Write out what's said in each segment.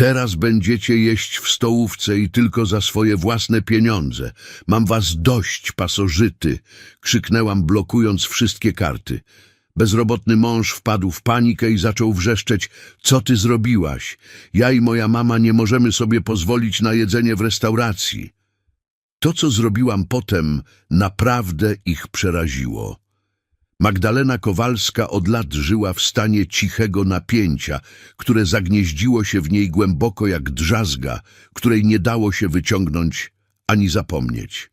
Teraz będziecie jeść w stołówce i tylko za swoje własne pieniądze. Mam was dość, pasożyty, krzyknęłam, blokując wszystkie karty. Bezrobotny mąż wpadł w panikę i zaczął wrzeszczeć, co ty zrobiłaś? Ja i moja mama nie możemy sobie pozwolić na jedzenie w restauracji. To, co zrobiłam potem, naprawdę ich przeraziło. Magdalena Kowalska od lat żyła w stanie cichego napięcia, które zagnieździło się w niej głęboko jak drzazga, której nie dało się wyciągnąć ani zapomnieć.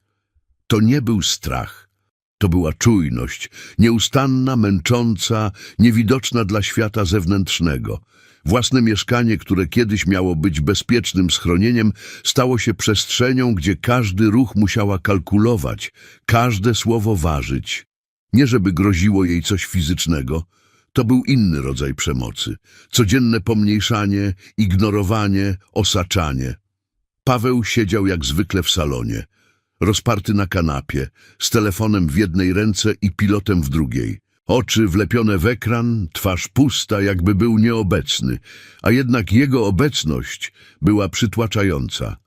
To nie był strach, to była czujność, nieustanna, męcząca, niewidoczna dla świata zewnętrznego. Własne mieszkanie, które kiedyś miało być bezpiecznym schronieniem, stało się przestrzenią, gdzie każdy ruch musiała kalkulować, każde słowo ważyć. Nie żeby groziło jej coś fizycznego, to był inny rodzaj przemocy. Codzienne pomniejszanie, ignorowanie, osaczanie. Paweł siedział jak zwykle w salonie, rozparty na kanapie, z telefonem w jednej ręce i pilotem w drugiej. Oczy wlepione w ekran, twarz pusta, jakby był nieobecny, a jednak jego obecność była przytłaczająca.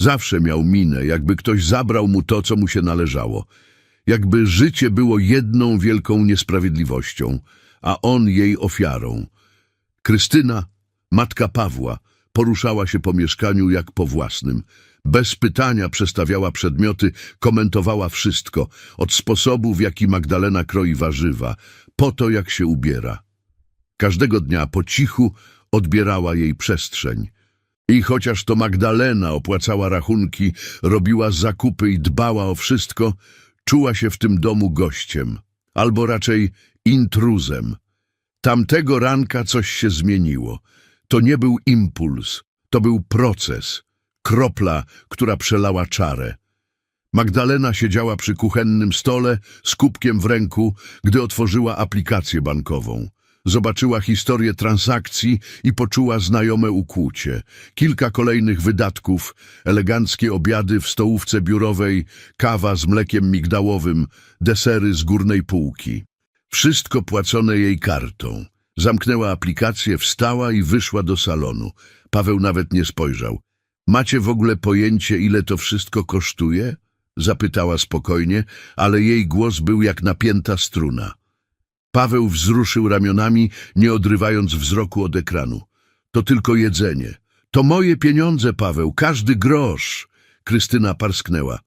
Zawsze miał minę, jakby ktoś zabrał mu to, co mu się należało. Jakby życie było jedną wielką niesprawiedliwością, a on jej ofiarą. Krystyna, matka Pawła, poruszała się po mieszkaniu jak po własnym. Bez pytania przestawiała przedmioty, komentowała wszystko, od sposobu, w jaki Magdalena kroi warzywa, po to, jak się ubiera. Każdego dnia po cichu odbierała jej przestrzeń. I chociaż to Magdalena opłacała rachunki, robiła zakupy i dbała o wszystko, czuła się w tym domu gościem, albo raczej intruzem. Tamtego ranka coś się zmieniło. To nie był impuls, to był proces, kropla, która przelała czarę. Magdalena siedziała przy kuchennym stole z kubkiem w ręku, gdy otworzyła aplikację bankową. Zobaczyła historię transakcji i poczuła znajome ukłucie. Kilka kolejnych wydatków, eleganckie obiady w stołówce biurowej, kawa z mlekiem migdałowym, desery z górnej półki. Wszystko płacone jej kartą. Zamknęła aplikację, wstała i wyszła do salonu. Paweł nawet nie spojrzał. Macie w ogóle pojęcie, ile to wszystko kosztuje? Zapytała spokojnie, ale jej głos był jak napięta struna. Paweł wzruszył ramionami, nie odrywając wzroku od ekranu. To tylko jedzenie. To moje pieniądze, Paweł, każdy grosz. Krystyna parsknęła.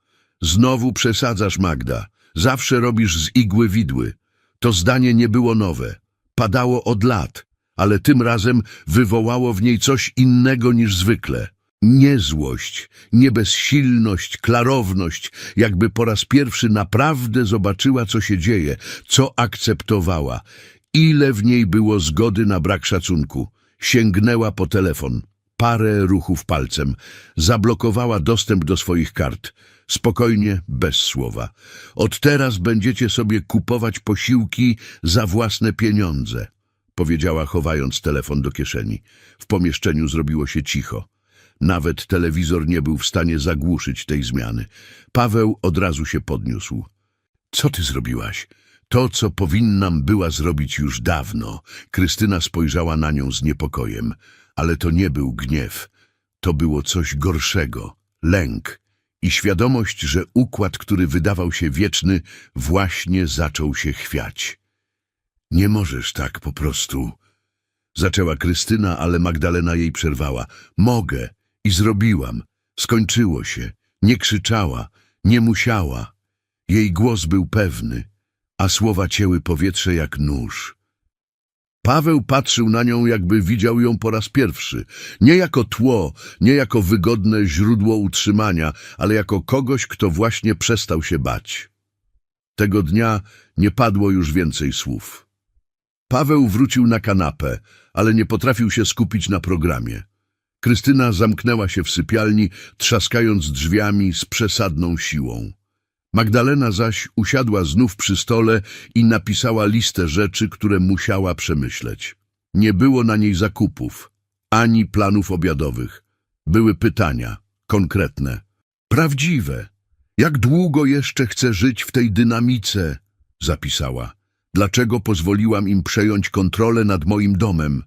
Znowu przesadzasz, Magda. Zawsze robisz z igły widły. To zdanie nie było nowe. Padało od lat, ale tym razem wywołało w niej coś innego niż zwykle. Nie złość, nie bezsilność, klarowność, jakby po raz pierwszy naprawdę zobaczyła, co się dzieje, co akceptowała. Ile w niej było zgody na brak szacunku. Sięgnęła po telefon. Parę ruchów palcem. Zablokowała dostęp do swoich kart. Spokojnie, bez słowa. Od teraz będziecie sobie kupować posiłki za własne pieniądze, powiedziała chowając telefon do kieszeni. W pomieszczeniu zrobiło się cicho. Nawet telewizor nie był w stanie zagłuszyć tej zmiany. Paweł od razu się podniósł. Co ty zrobiłaś? To, co powinnam była zrobić już dawno. Krystyna spojrzała na nią z niepokojem. Ale to nie był gniew. To było coś gorszego. Lęk. I świadomość, że układ, który wydawał się wieczny, właśnie zaczął się chwiać. Nie możesz tak po prostu. Zaczęła Krystyna, ale Magdalena jej przerwała. Mogę. I zrobiłam. Skończyło się. Nie krzyczała, nie musiała. Jej głos był pewny, a słowa cięły powietrze jak nóż. Paweł patrzył na nią, jakby widział ją po raz pierwszy. Nie jako tło, nie jako wygodne źródło utrzymania, ale jako kogoś, kto właśnie przestał się bać. Tego dnia nie padło już więcej słów. Paweł wrócił na kanapę, ale nie potrafił się skupić na programie. Krystyna zamknęła się w sypialni, trzaskając drzwiami z przesadną siłą. Magdalena zaś usiadła znów przy stole i napisała listę rzeczy, które musiała przemyśleć. Nie było na niej zakupów, ani planów obiadowych. Były pytania, konkretne, prawdziwe. Jak długo jeszcze chcę żyć w tej dynamice? Zapisała. Dlaczego pozwoliłam im przejąć kontrolę nad moim domem?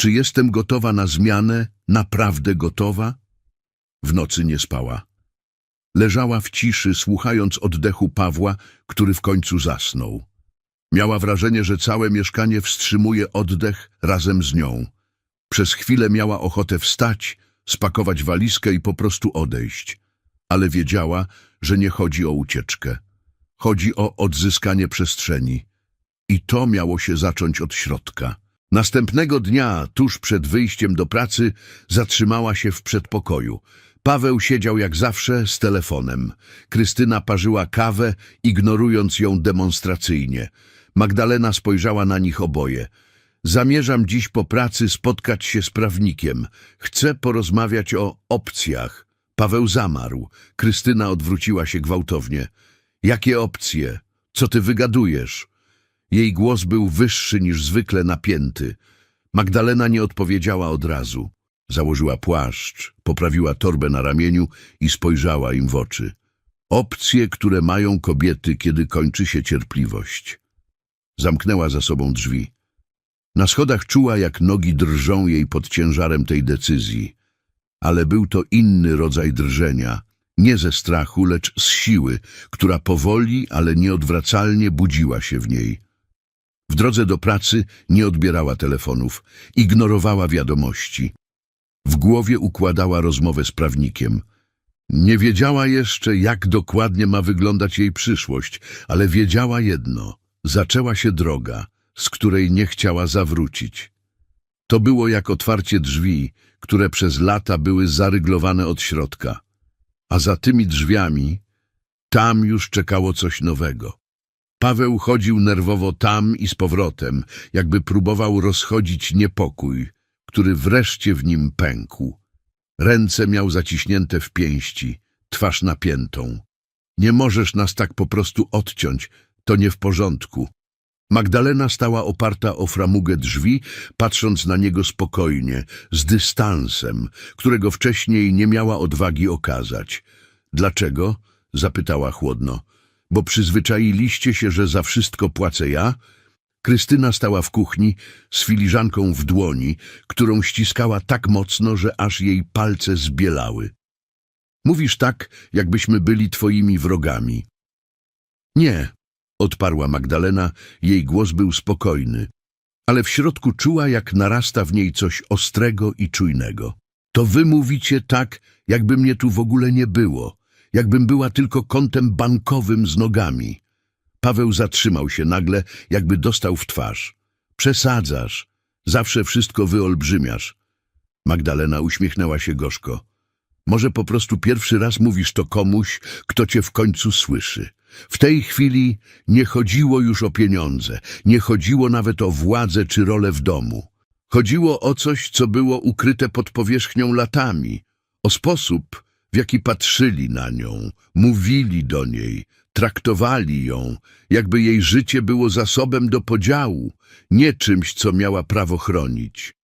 Czy jestem gotowa na zmianę? Naprawdę gotowa? W nocy nie spała. Leżała w ciszy, słuchając oddechu Pawła, który w końcu zasnął. Miała wrażenie, że całe mieszkanie wstrzymuje oddech razem z nią. Przez chwilę miała ochotę wstać, spakować walizkę i po prostu odejść. Ale wiedziała, że nie chodzi o ucieczkę. Chodzi o odzyskanie przestrzeni. I to miało się zacząć od środka. Następnego dnia, tuż przed wyjściem do pracy, zatrzymała się w przedpokoju. Paweł siedział jak zawsze z telefonem. Krystyna parzyła kawę, ignorując ją demonstracyjnie. Magdalena spojrzała na nich oboje. Zamierzam dziś po pracy spotkać się z prawnikiem. Chcę porozmawiać o opcjach. Paweł zamarł. Krystyna odwróciła się gwałtownie. Jakie opcje? Co ty wygadujesz? Jej głos był wyższy niż zwykle napięty. Magdalena nie odpowiedziała od razu. Założyła płaszcz, poprawiła torbę na ramieniu i spojrzała im w oczy. Opcje, które mają kobiety, kiedy kończy się cierpliwość. Zamknęła za sobą drzwi. Na schodach czuła, jak nogi drżą jej pod ciężarem tej decyzji. Ale był to inny rodzaj drżenia, nie ze strachu, lecz z siły, która powoli, ale nieodwracalnie budziła się w niej. W drodze do pracy nie odbierała telefonów, ignorowała wiadomości. W głowie układała rozmowę z prawnikiem. Nie wiedziała jeszcze, jak dokładnie ma wyglądać jej przyszłość, ale wiedziała jedno. Zaczęła się droga, z której nie chciała zawrócić. To było jak otwarcie drzwi, które przez lata były zaryglowane od środka. A za tymi drzwiami, tam już czekało coś nowego. Paweł chodził nerwowo tam i z powrotem, jakby próbował rozchodzić niepokój, który wreszcie w nim pękł. Ręce miał zaciśnięte w pięści, twarz napiętą. Nie możesz nas tak po prostu odciąć, to nie w porządku. Magdalena stała oparta o framugę drzwi, patrząc na niego spokojnie, z dystansem, którego wcześniej nie miała odwagi okazać. Dlaczego? zapytała chłodno. Bo przyzwyczailiście się, że za wszystko płacę ja? Krystyna stała w kuchni z filiżanką w dłoni, którą ściskała tak mocno, że aż jej palce zbielały. Mówisz tak, jakbyśmy byli twoimi wrogami. Nie, odparła Magdalena, jej głos był spokojny, ale w środku czuła, jak narasta w niej coś ostrego i czujnego. To wy mówicie tak, jakby mnie tu w ogóle nie było, jakbym była tylko kątem bankowym z nogami. Paweł zatrzymał się nagle, jakby dostał w twarz. Przesadzasz, zawsze wszystko wyolbrzymiasz. Magdalena uśmiechnęła się gorzko. Może po prostu pierwszy raz mówisz to komuś, kto cię w końcu słyszy. W tej chwili nie chodziło już o pieniądze, nie chodziło nawet o władzę czy rolę w domu. Chodziło o coś, co było ukryte pod powierzchnią latami, o sposób, w jaki patrzyli na nią, mówili do niej, traktowali ją, jakby jej życie było zasobem do podziału, nie czymś, co miała prawo chronić.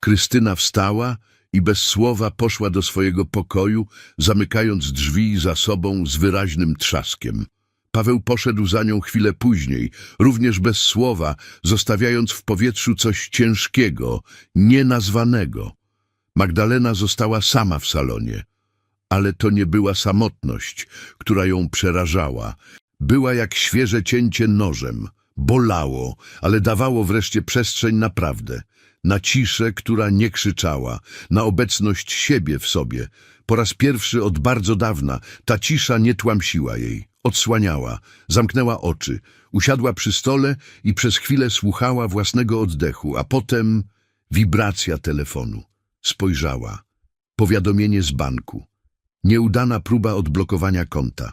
Krystyna wstała i bez słowa poszła do swojego pokoju, zamykając drzwi za sobą z wyraźnym trzaskiem. Paweł poszedł za nią chwilę później, również bez słowa, zostawiając w powietrzu coś ciężkiego, nienazwanego. Magdalena została sama w salonie. Ale to nie była samotność, która ją przerażała. Była jak świeże cięcie nożem. Bolało, ale dawało wreszcie przestrzeń na prawdę. Na ciszę, która nie krzyczała, na obecność siebie w sobie. Po raz pierwszy od bardzo dawna ta cisza nie tłamsiła jej. Odsłaniała, zamknęła oczy, usiadła przy stole i przez chwilę słuchała własnego oddechu, a potem wibracja telefonu. Spojrzała. Powiadomienie z banku. Nieudana próba odblokowania konta.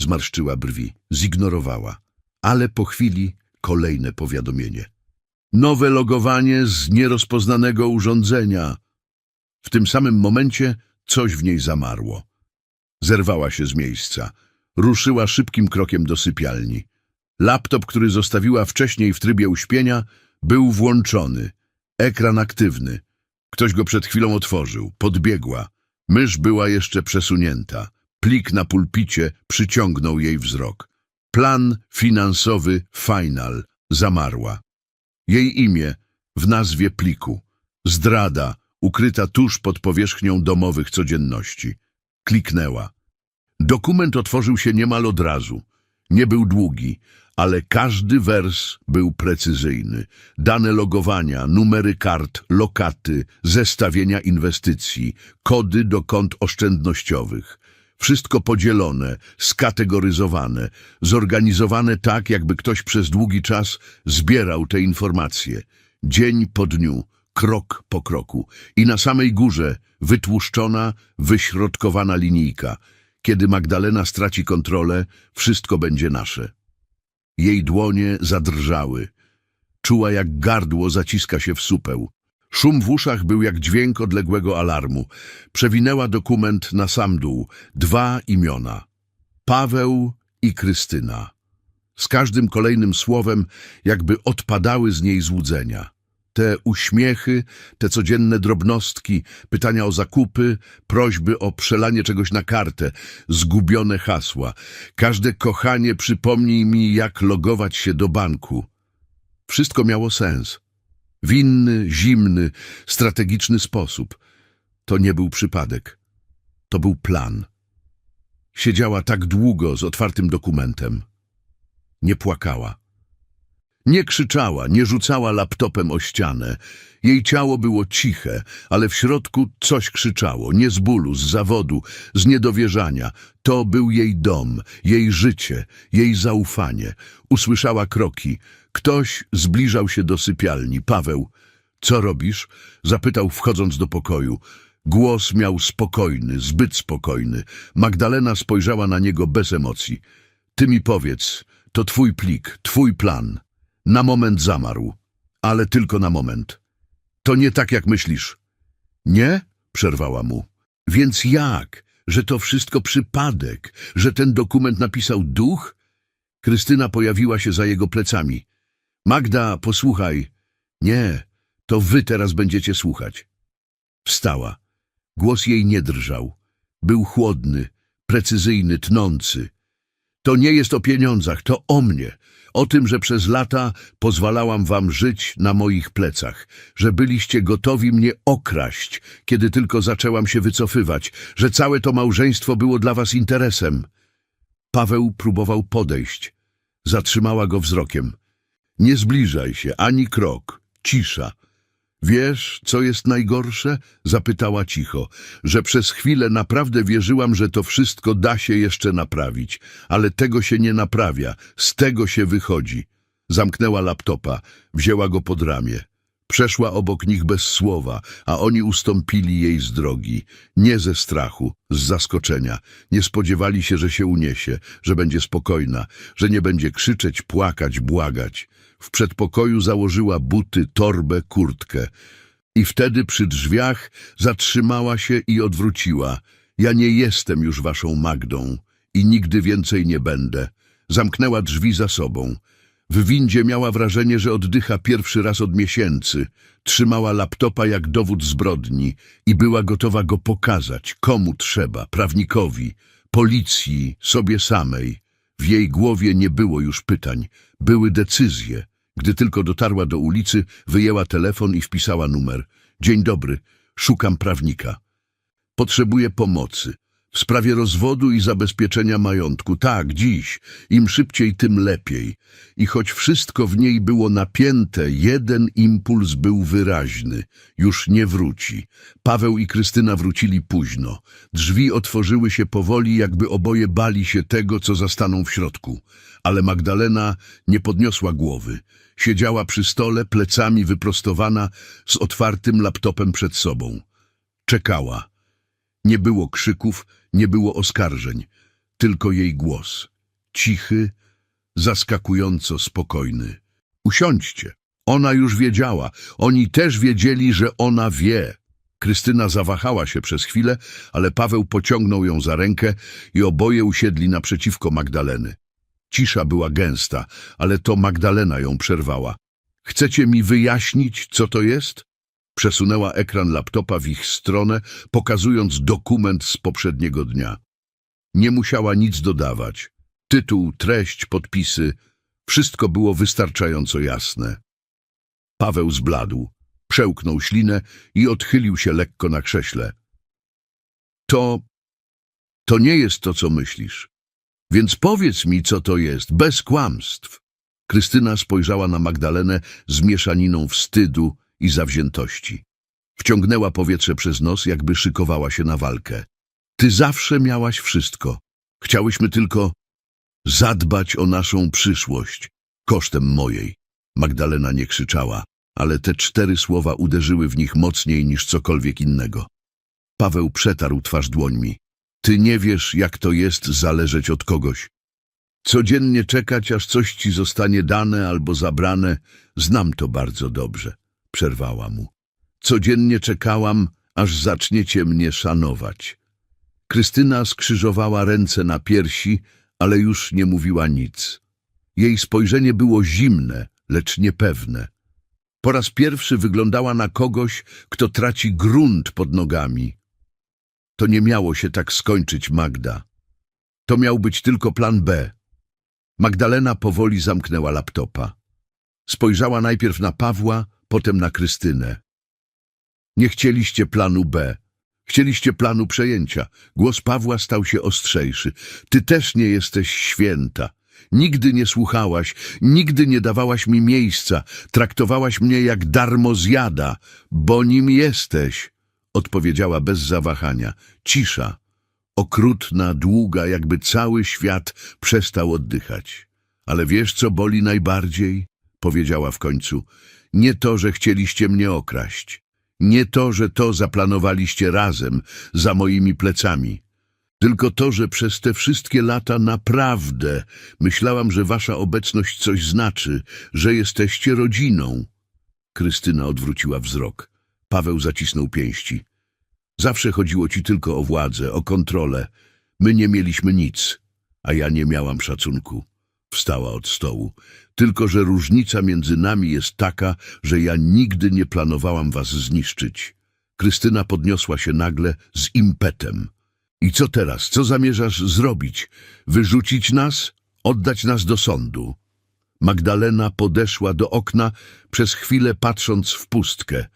Zmarszczyła brwi, zignorowała. Ale po chwili kolejne powiadomienie. Nowe logowanie z nierozpoznanego urządzenia. W tym samym momencie coś w niej zamarło. Zerwała się z miejsca. Ruszyła szybkim krokiem do sypialni. Laptop, który zostawiła wcześniej w trybie uśpienia, był włączony. Ekran aktywny. Ktoś go przed chwilą otworzył. Podbiegła. Mysz była jeszcze przesunięta. Plik na pulpicie przyciągnął jej wzrok. Plan finansowy final zamarła. Jej imię w nazwie pliku. Zdrada, ukryta tuż pod powierzchnią domowych codzienności. Kliknęła. Dokument otworzył się niemal od razu. Nie był długi, ale każdy wers był precyzyjny. Dane logowania, numery kart, lokaty, zestawienia inwestycji, kody do kont oszczędnościowych. Wszystko podzielone, skategoryzowane, zorganizowane tak, jakby ktoś przez długi czas zbierał te informacje. Dzień po dniu, krok po kroku. I na samej górze wytłuszczona, wyśrodkowana linijka. Kiedy Magdalena straci kontrolę, wszystko będzie nasze. Jej dłonie zadrżały. Czuła, jak gardło zaciska się w supeł. Szum w uszach był jak dźwięk odległego alarmu. Przewinęła dokument na sam dół. Dwa imiona. Paweł i Krystyna. Z każdym kolejnym słowem jakby odpadały z niej złudzenia. Te uśmiechy, te codzienne drobnostki, pytania o zakupy, prośby o przelanie czegoś na kartę, zgubione hasła. Każde kochanie przypomnij mi, jak logować się do banku. Wszystko miało sens. W inny, zimny, strategiczny sposób. To nie był przypadek. To był plan. Siedziała tak długo z otwartym dokumentem. Nie płakała. Nie krzyczała, nie rzucała laptopem o ścianę. Jej ciało było ciche, ale w środku coś krzyczało, nie z bólu, z zawodu, z niedowierzania. To był jej dom, jej życie, jej zaufanie. Usłyszała kroki. Ktoś zbliżał się do sypialni. Paweł, co robisz? Zapytał wchodząc do pokoju. Głos miał spokojny, zbyt spokojny. Magdalena spojrzała na niego bez emocji. Ty mi powiedz, to twój plik, twój plan. Na moment zamarł, ale tylko na moment. To nie tak, jak myślisz. Nie? Przerwała mu. Więc jak? Że to wszystko przypadek? Że ten dokument napisał duch? Krystyna pojawiła się za jego plecami. Magda, posłuchaj. Nie, to wy teraz będziecie słuchać. Wstała. Głos jej nie drżał. Był chłodny, precyzyjny, tnący. To nie jest o pieniądzach, to o mnie. O tym, że przez lata pozwalałam wam żyć na moich plecach, że byliście gotowi mnie okraść, kiedy tylko zaczęłam się wycofywać, że całe to małżeństwo było dla was interesem. Paweł próbował podejść. Zatrzymała go wzrokiem. Nie zbliżaj się, ani krok. Cisza. Wiesz, co jest najgorsze? Zapytała cicho, że przez chwilę naprawdę wierzyłam, że to wszystko da się jeszcze naprawić, ale tego się nie naprawia, z tego się wychodzi. Zamknęła laptopa, wzięła go pod ramię. Przeszła obok nich bez słowa, a oni ustąpili jej z drogi. Nie ze strachu, z zaskoczenia. Nie spodziewali się, że się uniesie, że będzie spokojna, że nie będzie krzyczeć, płakać, błagać. W przedpokoju założyła buty, torbę, kurtkę. I wtedy przy drzwiach zatrzymała się i odwróciła. Ja nie jestem już waszą Magdą i nigdy więcej nie będę. Zamknęła drzwi za sobą. W windzie miała wrażenie, że oddycha pierwszy raz od miesięcy. Trzymała laptopa jak dowód zbrodni i była gotowa go pokazać, komu trzeba, prawnikowi, policji, sobie samej. W jej głowie nie było już pytań, były decyzje. Gdy tylko dotarła do ulicy, wyjęła telefon i wpisała numer. Dzień dobry, szukam prawnika. Potrzebuję pomocy. W sprawie rozwodu i zabezpieczenia majątku. Tak, dziś. Im szybciej, tym lepiej. I choć wszystko w niej było napięte, jeden impuls był wyraźny. Już nie wróci. Paweł i Krystyna wrócili późno. Drzwi otworzyły się powoli, jakby oboje bali się tego, co zastaną w środku. Ale Magdalena nie podniosła głowy. Siedziała przy stole, plecami wyprostowana, z otwartym laptopem przed sobą. Czekała. Nie było krzyków, nie było oskarżeń, tylko jej głos. Cichy, zaskakująco spokojny. Usiądźcie. Ona już wiedziała. Oni też wiedzieli, że ona wie. Krystyna zawahała się przez chwilę, ale Paweł pociągnął ją za rękę i oboje usiedli naprzeciwko Magdaleny. Cisza była gęsta, ale to Magdalena ją przerwała. Chcecie mi wyjaśnić, co to jest? Przesunęła ekran laptopa w ich stronę, pokazując dokument z poprzedniego dnia. Nie musiała nic dodawać. Tytuł, treść, podpisy, wszystko było wystarczająco jasne. Paweł zbladł. Przełknął ślinę i odchylił się lekko na krześle. To... to nie jest to, co myślisz. Więc powiedz mi, co to jest, bez kłamstw. Krystyna spojrzała na Magdalenę z mieszaniną wstydu i zawziętości. Wciągnęła powietrze przez nos, jakby szykowała się na walkę. Ty zawsze miałaś wszystko. Chciałyśmy tylko zadbać o naszą przyszłość kosztem mojej. Magdalena nie krzyczała, ale te cztery słowa uderzyły w nich mocniej niż cokolwiek innego. Paweł przetarł twarz dłońmi. Ty nie wiesz, jak to jest zależeć od kogoś. Codziennie czekać, aż coś ci zostanie dane albo zabrane, znam to bardzo dobrze, przerwała mu. Codziennie czekałam, aż zaczniecie mnie szanować. Krystyna skrzyżowała ręce na piersi, ale już nie mówiła nic. Jej spojrzenie było zimne, lecz niepewne. Po raz pierwszy wyglądała na kogoś, kto traci grunt pod nogami. To nie miało się tak skończyć, Magda. To miał być tylko plan B. Magdalena powoli zamknęła laptopa. Spojrzała najpierw na Pawła, potem na Krystynę. Nie chcieliście planu B. Chcieliście planu przejęcia. Głos Pawła stał się ostrzejszy. Ty też nie jesteś święta. Nigdy nie słuchałaś, nigdy nie dawałaś mi miejsca. Traktowałaś mnie jak darmozjada, bo nim jesteś. Odpowiedziała bez zawahania. Cisza. Okrutna, długa, jakby cały świat przestał oddychać. Ale wiesz, co boli najbardziej? Powiedziała w końcu. Nie to, że chcieliście mnie okraść. Nie to, że to zaplanowaliście razem, za moimi plecami. Tylko to, że przez te wszystkie lata naprawdę myślałam, że wasza obecność coś znaczy, że jesteście rodziną. Krystyna odwróciła wzrok. Paweł zacisnął pięści. Zawsze chodziło ci tylko o władzę, o kontrolę. My nie mieliśmy nic, a ja nie miałam szacunku. Wstała od stołu. Tylko, że różnica między nami jest taka, że ja nigdy nie planowałam was zniszczyć. Krystyna podniosła się nagle z impetem. I co teraz? Co zamierzasz zrobić? Wyrzucić nas? Oddać nas do sądu? Magdalena podeszła do okna, przez chwilę patrząc w pustkę.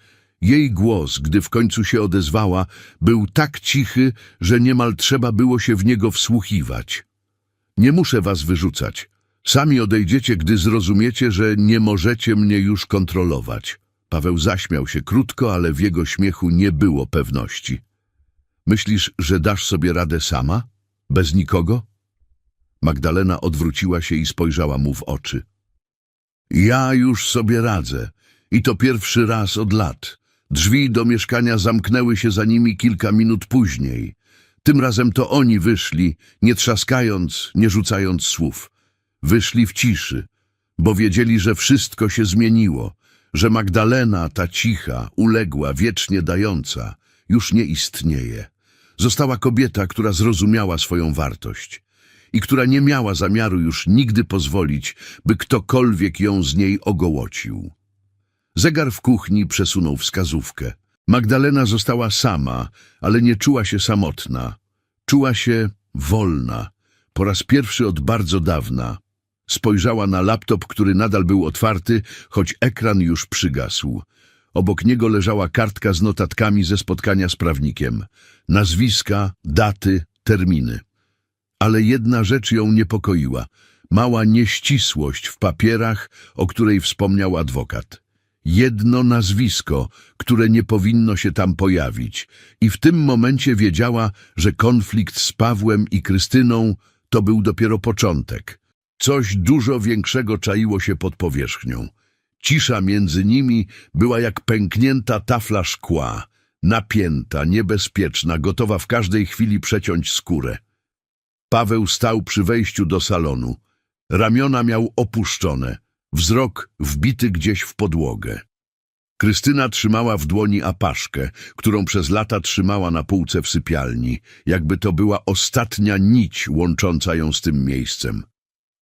Jej głos, gdy w końcu się odezwała, był tak cichy, że niemal trzeba było się w niego wsłuchiwać. Nie muszę was wyrzucać. Sami odejdziecie, gdy zrozumiecie, że nie możecie mnie już kontrolować. Paweł zaśmiał się krótko, ale w jego śmiechu nie było pewności. Myślisz, że dasz sobie radę sama? Bez nikogo? Magdalena odwróciła się i spojrzała mu w oczy. Ja już sobie radzę. I to pierwszy raz od lat. Drzwi do mieszkania zamknęły się za nimi kilka minut później. Tym razem to oni wyszli, nie trzaskając, nie rzucając słów. Wyszli w ciszy, bo wiedzieli, że wszystko się zmieniło, że Magdalena, ta cicha, uległa, wiecznie dająca, już nie istnieje. Została kobieta, która zrozumiała swoją wartość i która nie miała zamiaru już nigdy pozwolić, by ktokolwiek ją z niej ogołocił. Zegar w kuchni przesunął wskazówkę. Magdalena została sama, ale nie czuła się samotna. Czuła się wolna. Po raz pierwszy od bardzo dawna. Spojrzała na laptop, który nadal był otwarty, choć ekran już przygasł. Obok niego leżała kartka z notatkami ze spotkania z prawnikiem. Nazwiska, daty, terminy. Ale jedna rzecz ją niepokoiła. Mała nieścisłość w papierach, o której wspomniał adwokat. Jedno nazwisko, które nie powinno się tam pojawić. I w tym momencie wiedziała, że konflikt z Pawłem i Krystyną to był dopiero początek. Coś dużo większego czaiło się pod powierzchnią. Cisza między nimi była jak pęknięta tafla szkła, napięta, niebezpieczna, gotowa w każdej chwili przeciąć skórę. Paweł stał przy wejściu do salonu. Ramiona miał opuszczone, wzrok wbity gdzieś w podłogę. Krystyna trzymała w dłoni apaszkę, którą przez lata trzymała na półce w sypialni, jakby to była ostatnia nić łącząca ją z tym miejscem.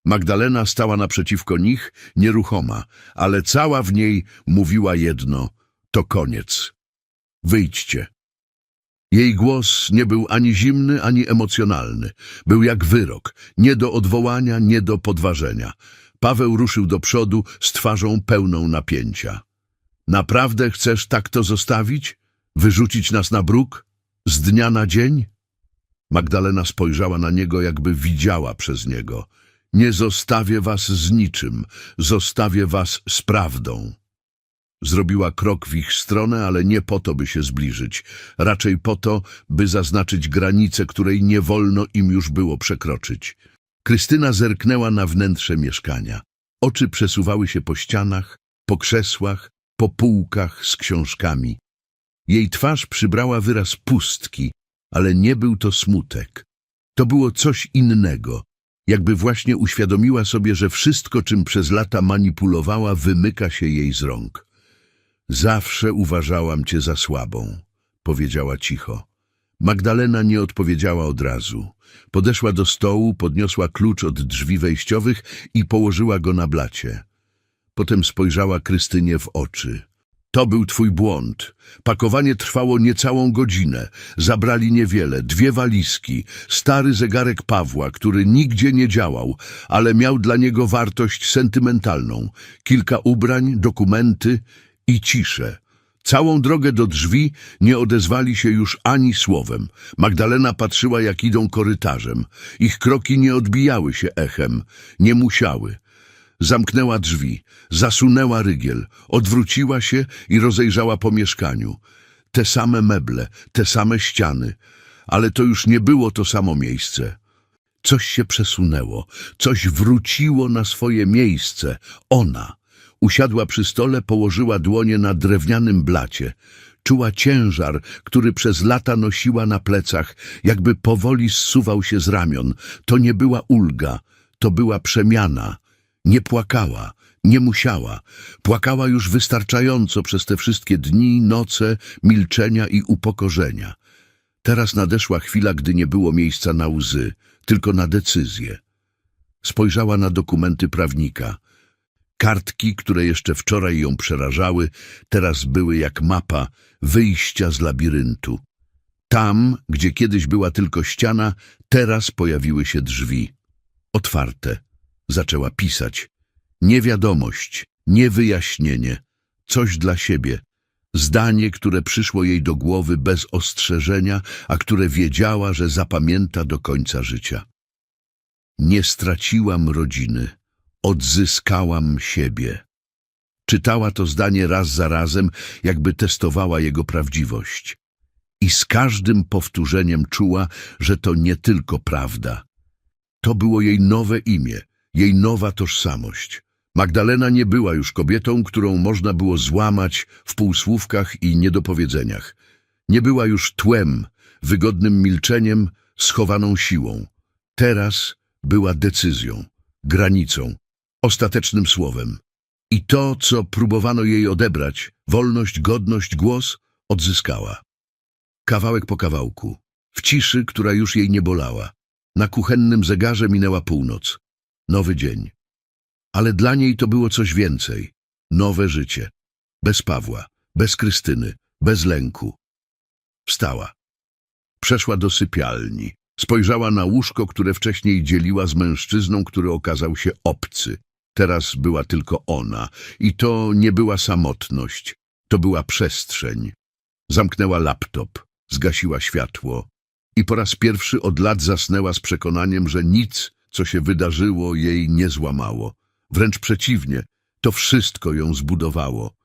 Magdalena stała naprzeciwko nich, nieruchoma, ale cała w niej mówiła jedno – to koniec. Wyjdźcie. Jej głos nie był ani zimny, ani emocjonalny. Był jak wyrok, nie do odwołania, nie do podważenia. Paweł ruszył do przodu z twarzą pełną napięcia. Naprawdę chcesz tak to zostawić? Wyrzucić nas na bruk? Z dnia na dzień? Magdalena spojrzała na niego, jakby widziała przez niego. Nie zostawię was z niczym, zostawię was z prawdą. Zrobiła krok w ich stronę, ale nie po to, by się zbliżyć. Raczej po to, by zaznaczyć granicę, której nie wolno im już było przekroczyć. Krystyna zerknęła na wnętrze mieszkania. Oczy przesuwały się po ścianach, po krzesłach, po półkach z książkami. Jej twarz przybrała wyraz pustki, ale nie był to smutek. To było coś innego, jakby właśnie uświadomiła sobie, że wszystko, czym przez lata manipulowała, wymyka się jej z rąk. Zawsze uważałam cię za słabą, powiedziała cicho. Magdalena nie odpowiedziała od razu. Podeszła do stołu, podniosła klucz od drzwi wejściowych i położyła go na blacie. Potem spojrzała Krystynie w oczy. To był twój błąd. Pakowanie trwało niecałą godzinę. Zabrali niewiele, dwie walizki, stary zegarek Pawła, który nigdzie nie działał, ale miał dla niego wartość sentymentalną, kilka ubrań, dokumenty i ciszę. Całą drogę do drzwi nie odezwali się już ani słowem. Magdalena patrzyła, jak idą korytarzem. Ich kroki nie odbijały się echem, nie musiały. Zamknęła drzwi, zasunęła rygiel, odwróciła się i rozejrzała po mieszkaniu. Te same meble, te same ściany, ale to już nie było to samo miejsce. Coś się przesunęło, coś wróciło na swoje miejsce. Ona usiadła przy stole, położyła dłonie na drewnianym blacie. Czuła ciężar, który przez lata nosiła na plecach, jakby powoli zsuwał się z ramion. To nie była ulga, to była przemiana. Nie płakała, nie musiała. Płakała już wystarczająco przez te wszystkie dni, noce, milczenia i upokorzenia. Teraz nadeszła chwila, gdy nie było miejsca na łzy, tylko na decyzję. Spojrzała na dokumenty prawnika. Kartki, które jeszcze wczoraj ją przerażały, teraz były jak mapa wyjścia z labiryntu. Tam, gdzie kiedyś była tylko ściana, teraz pojawiły się drzwi. Otwarte. Zaczęła pisać. Nie wiadomość, nie wyjaśnienie, coś dla siebie. Zdanie, które przyszło jej do głowy bez ostrzeżenia, a które wiedziała, że zapamięta do końca życia. Nie straciłam rodziny, odzyskałam siebie. Czytała to zdanie raz za razem, jakby testowała jego prawdziwość. I z każdym powtórzeniem czuła, że to nie tylko prawda. To było jej nowe imię, jej nowa tożsamość. Magdalena nie była już kobietą, którą można było złamać w półsłówkach i niedopowiedzeniach. Nie była już tłem, wygodnym milczeniem, schowaną siłą. Teraz była decyzją, granicą, ostatecznym słowem. I to, co próbowano jej odebrać, wolność, godność, głos, odzyskała. Kawałek po kawałku, w ciszy, która już jej nie bolała. Na kuchennym zegarze minęła północ. Nowy dzień. Ale dla niej to było coś więcej. Nowe życie. Bez Pawła, bez Krystyny, bez lęku. Wstała. Przeszła do sypialni. Spojrzała na łóżko, które wcześniej dzieliła z mężczyzną, który okazał się obcy. Teraz była tylko ona. I to nie była samotność. To była przestrzeń. Zamknęła laptop, zgasiła światło i po raz pierwszy od lat zasnęła z przekonaniem, że nic, co się wydarzyło, jej nie złamało. Wręcz przeciwnie, to wszystko ją zbudowało.